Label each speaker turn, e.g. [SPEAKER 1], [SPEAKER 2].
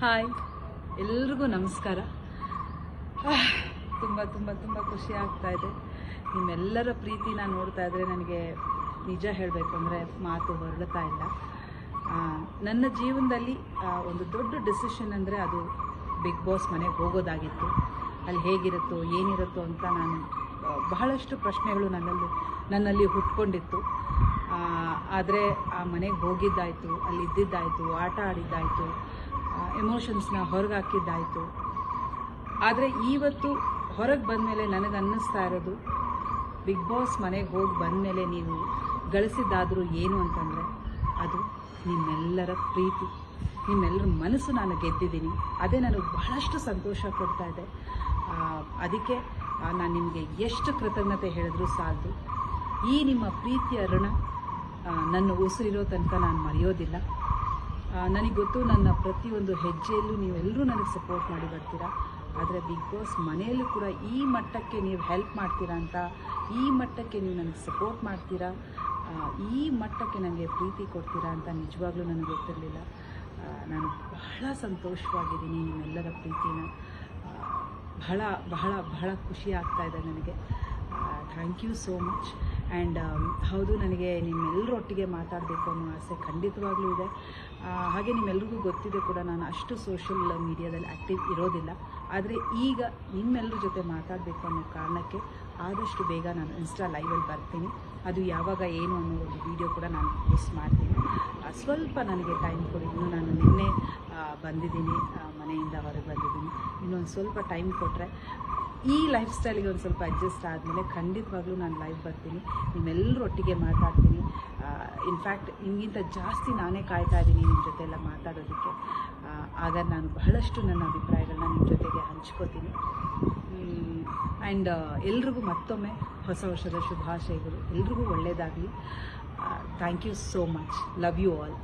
[SPEAKER 1] Hi. ಎಲ್ರಿಗೂ ನಮಸ್ಕಾರ. ತುಂಬ ತುಂಬ ತುಂಬ ಖುಷಿ ಆಗ್ತಾ ಇದೆ. ನಿಮ್ಮೆಲ್ಲರ ಪ್ರೀತಿನ ನೋಡ್ತಾ ಇದ್ರೆ ನನಗೆ ನಿಜ ಹೇಳಬೇಕು ಅಂದರೆ ಮಾತು ಹೊರಡ್ತಾ ಇಲ್ಲ. ನನ್ನ ಜೀವನದಲ್ಲಿ ಒಂದು ದೊಡ್ಡ ಡಿಸಿಷನ್ ಅಂದರೆ ಅದು ಬಿಗ್ ಬಾಸ್ ಮನೆಗೆ ಹೋಗೋದಾಗಿತ್ತು. ಅಲ್ಲಿ ಹೇಗಿರುತ್ತೋ, ಏನಿರುತ್ತೋ ಅಂತ ನಾನು ಬಹಳಷ್ಟು ಪ್ರಶ್ನೆಗಳು ನನ್ನಲ್ಲಿ ನನ್ನಲ್ಲಿ ಹುಟ್ಕೊಂಡಿತ್ತು. ಆದರೆ ಆ ಮನೆಗೆ ಹೋಗಿದ್ದಾಯಿತು ಅಲ್ಲಿ ಇದ್ದಿದ್ದಾಯಿತು ಆಟ ಆಡಿದ್ದಾಯಿತು. ಎಮೋಷನ್ಸ್ನ ಹೊರಗೆ ಹಾಕಿದ್ದಾಯಿತು ಆದರೆ ಇವತ್ತು ಹೊರಗೆ ಬಂದಮೇಲೆ ನನಗೆ ಅನ್ನಿಸ್ತಾ ಇರೋದು ಬಿಗ್ ಬಾಸ್ ಮನೆಗೆ ಹೋಗಿ ಬಂದಮೇಲೆ ನೀವು ಗಳಿಸಿದ್ದಾದರೂ ಏನು ಅಂತಂದರೆ, ಅದು ನಿಮ್ಮೆಲ್ಲರ ಪ್ರೀತಿ. ನಿಮ್ಮೆಲ್ಲರ ಮನಸ್ಸು ನಾನು ಗೆದ್ದಿದ್ದೀನಿ. ಅದೇ ನನಗೆ ಬಹಳಷ್ಟು ಸಂತೋಷ ಕೊಡ್ತಾ ಇದೆ. ಅದಕ್ಕೆ ನಾನು ನಿಮಗೆ ಎಷ್ಟು ಕೃತಜ್ಞತೆ ಹೇಳಿದ್ರೂ ಸಾಲದು. ಈ ನಿಮ್ಮ ಪ್ರೀತಿಯ ಋಣ ನನ್ನ ಉಸಿರಿರೋ ತನಕ ನಾನು ಮರೆಯೋದಿಲ್ಲ. ನನಗೆ ಗೊತ್ತು ನನ್ನ ಪ್ರತಿಯೊಂದು ಹೆಜ್ಜೆಯಲ್ಲೂ ನೀವೆಲ್ಲರೂ ನನಗೆ ಸಪೋರ್ಟ್ ಮಾಡಿ ಬರ್ತೀರಾ. ಆದರೆ ಬಿಗ್ ಬಾಸ್ ಮನೆಯಲ್ಲೂ ಕೂಡ ಈ ಮಟ್ಟಕ್ಕೆ ನೀವು ಹೆಲ್ಪ್ ಮಾಡ್ತೀರಾ ಅಂತ, ಈ ಮಟ್ಟಕ್ಕೆ ನೀವು ನನಗೆ ಸಪೋರ್ಟ್ ಮಾಡ್ತೀರಾ ಈ ಮಟ್ಟಕ್ಕೆ ನನಗೆ ಪ್ರೀತಿ ಕೊಡ್ತೀರಾ ಅಂತ ನಿಜವಾಗ್ಲೂ ನನಗೆ ಗೊತ್ತಿರಲಿಲ್ಲ. ನಾನು ಬಹಳ ಸಂತೋಷವಾಗಿದ್ದೀನಿ ನಿಮ್ಮೆಲ್ಲರ ಪ್ರೀತಿನ. ಬಹಳ ಬಹಳ ಬಹಳ ಖುಷಿ ಆಗ್ತಾ ಇದೆ ನನಗೆ. Thank you so much and ಹೌದು ನನಗೆ ನಿಮ್ಮೆಲ್ಲರೊಟ್ಟಿಗೆ ಮಾತಾಡಬೇಕು ಅನ್ನೋ ಆಸೆ ಖಂಡಿತವಾಗ್ಲೂ ಇದೆ. ಹಾಗೆ ನಿಮ್ಮೆಲ್ರಿಗೂ ಗೊತ್ತಿದೆ ಕೂಡ ನಾನು ಅಷ್ಟು ಸೋಷಿಯಲ್ ಮೀಡಿಯಾದಲ್ಲಿ ಆ್ಯಕ್ಟಿವ್ ಇರೋದಿಲ್ಲ. ಆದರೆ ಈಗ ನಿಮ್ಮೆಲ್ಲರ ಜೊತೆ ಮಾತಾಡಬೇಕು ಅನ್ನೋ ಕಾರಣಕ್ಕೆ ಆದಷ್ಟು ಬೇಗ ನಾನು ಇನ್ಸ್ಟಾ ಲೈವಲ್ಲಿ ಬರ್ತೀನಿ. ಅದು ಯಾವಾಗ ಏನು ಅನ್ನೋ ಒಂದು ವಿಡಿಯೋ ಕೂಡ ನಾನು ಪೋಸ್ಟ್ ಮಾಡ್ತೀನಿ. ಸ್ವಲ್ಪ ನನಗೆ ಟೈಮ್ ಕೊಡಿ. ಇನ್ನು ನಾನು ನಿನ್ನೆ ಆ, ಬಂದಿದ್ದೀನಿ. ಮನೆಯಿಂದ ಹೊರಗೆ ಬಂದಿದ್ದೀನಿ. ಇನ್ನೊಂದು ಸ್ವಲ್ಪ ಟೈಮ್ ಕೊಟ್ಟರೆ ಈ ಲೈಫ್ ಸ್ಟೈಲಿಗೆ ಒಂದು ಸ್ವಲ್ಪ ಅಡ್ಜಸ್ಟ್ ಆದಮೇಲೆ ಖಂಡಿತವಾಗ್ಲೂ ನಾನು ಲೈವ್ ಬರ್ತೀನಿ. ನಿಮ್ಮೆಲ್ಲರೊಟ್ಟಿಗೆ ಮಾತಾಡ್ತೀನಿ. ಇನ್ಫ್ಯಾಕ್ಟ್ ನಿಮಗಿಂತ ಜಾಸ್ತಿ ನಾನೇ ಕಾಯ್ತಾ ಇದ್ದೀನಿ ನಿಮ್ಮ ಜೊತೆ ಎಲ್ಲ ಮಾತಾಡೋದಕ್ಕೆ ಆಗ ನಾನು ಬಹಳಷ್ಟು ನನ್ನ ಅಭಿಪ್ರಾಯಗಳನ್ನ ನಿಮ್ಮ ಜೊತೆಗೆ ಹಂಚ್ಕೋತೀನಿ. ಆ್ಯಂಡ್ ಎಲ್ರಿಗೂ ಮತ್ತೊಮ್ಮೆ ಹೊಸ ವರ್ಷದ ಶುಭಾಶಯಗಳು. ಎಲ್ರಿಗೂ ಒಳ್ಳೆಯದಾಗಲಿ thank you so much love you all